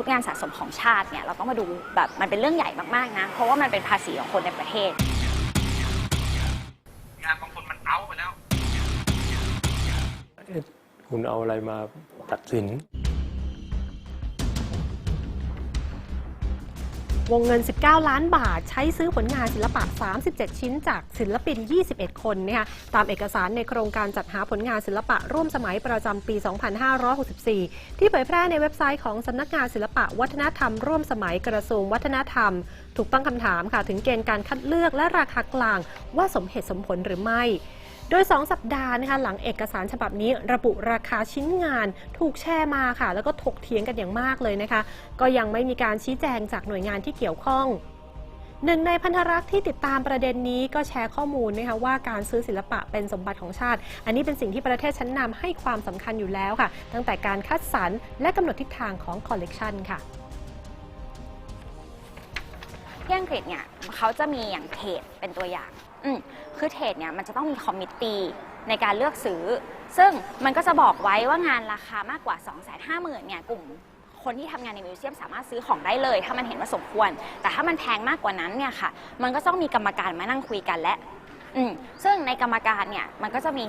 ชุดงานสะสมของชาติเนี่ยเราต้องมาดูแบบมันเป็นเรื่องใหญ่มากๆนะ เพราะว่ามันเป็นภาษีของคนในประเทศ งานบางคนมันเอาไปแล้ว คุณเอาอะไรมาตัดสิน วงเงิน 19 ล้านบาท ใช้ซื้อผลงานศิลปะ 37 ชิ้นจากศิลปิน 21 คนนะคะตามเอกสารในโครงการจัดหาผลงานศิลปะร่วมสมัยประจำปี 2564 ที่เผยแพร่ในเว็บไซต์ของสำนักงานศิลปะวัฒนธรรม ร่วมสมัยกระทรวงวัฒนธรรม ถูกตั้งคำถามค่ะถึงเกณฑ์การคัดเลือกและราคากลาง ว่าสมเหตุสมผลหรือไม่ โดย 2 สัปดาห์นะคะหลังเอกสารฉบับนี้ระบุราคาชิ้นงานถูกแชร์มาค่ะ แล้วก็ถกเถียงกันอย่างมากเลยนะคะ ก็ยังไม่มีการชี้แจงจากหน่วยงานที่เกี่ยวข้องหนึ่งในพันธรักษ์ที่ติดตามประเด็นนี้ก็แชร์ข้อมูลนะคะว่าการซื้อศิลปะเป็นสมบัติของชาติ อันนี้เป็นสิ่งที่ประเทศชั้นนำให้ความสำคัญอยู่แล้วค่ะ ตั้งแต่การคัดสรรและกำหนดทิศทางของคอลเลกชันค่ะ ที่อังกฤษเนี่ยเขาจะมีอย่างเทรดเป็นตัวอย่างอืมคือเทรดเนี่ยมันจะต้องมีคอมมิตตี้ในการเลือกซื้อ ซึ่งมันก็จะบอกไว้ว่างานราคามากกว่า 2 5 0 0 0 0เนี่ยกลุ่มคนที่ทำงานในมิวเซียมสามารถซื้อของได้เลย ถ้ามันเห็นว่าสมควร แต่ถ้ามันแพงมากกว่านั้นเนี่ยค่ะ มันก็ต้องมีกรรมการมานั่งคุยกันและ อืมซึ่งในกรรมการเนี่ยมันก็จะมี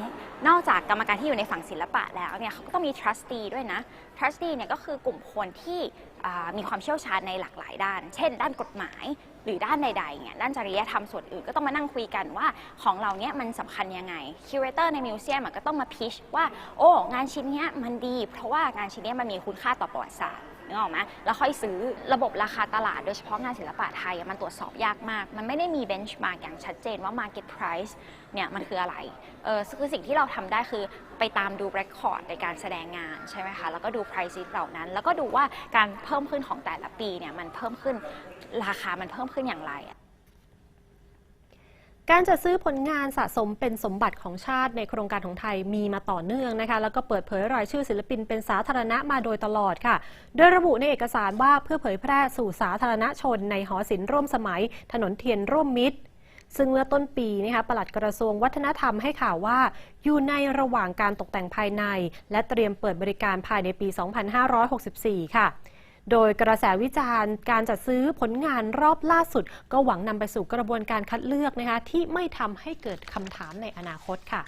นอกจากกรรมการที่อยู่ในฝั่งศิลปะแล้วเนี่ยเขาก็ต้องมี trustee ด้วยนะ trustee เนี่ยก็คือกลุ่มคนที่อ่ามีความเชี่ยวชาญในหลากหลายด้าน เช่น ด้านกฎหมาย หรือด้านใดๆเนี่ยด้านจริยธรรมส่วนอื่นก็ต้องมานั่งคุยกันว่าของเราเนี่ยมันสำคัญยังไง curator ในมิวเซียมอะก็ต้องมาพิชว่า โอ้ งานชิ้นเนี้ยมันดี เพราะว่างานชิ้นเนี้ยมันมีคุณค่าต่อประวัติศาสตร์ นึกออกไหมแล้วค่อยซื้อระบบราคาตลาดโดยเฉพาะงานศิลปะไทยมันตรวจสอบยากมาก มันไม่ได้มีเบนช์มาร์กอย่างชัดเจนว่า market price เนี่ยมันคืออะไรเออคือสิ่งที่เราทำได้คือไปตามดูเรคคอร์ดในการแสดงงานใช่ไหมคะแล้วก็ดู price list เหล่านั้น แล้วก็ดูว่าการเพิ่มขึ้นของแต่ละปีเนี่ยมันเพิ่มขึ้นราคามันเพิ่มขึ้นอย่างไร การจัดซื้อผลงานสะสมเป็นสมบัติของชาติในโครงการของไทยมีมาต่อเนื่องนะคะ แล้วก็เปิดเผยรายชื่อศิลปินเป็นสาธารณะมาโดยตลอดค่ะ โดยระบุในเอกสารว่าเพื่อเผยแพร่สู่สาธารณชนในหอศิลป์ร่วมสมัย ถนนเทียนร่วมมิตรซึ่งเมื่อต้นปีนะคะปลัดกระทรวงวัฒนธรรมให้ข่าวว่า อยู่ในระหว่างการตกแต่งภายใน และเตรียมเปิดบริการภายในปี 2564 ค่ะ โดยกระแสวิจารณ์การจัดซื้อผลงานรอบล่าสุด ก็หวังนำไปสู่กระบวนการคัดเลือกนะคะที่ไม่ทำให้เกิดคำถามในอนาคตค่ะ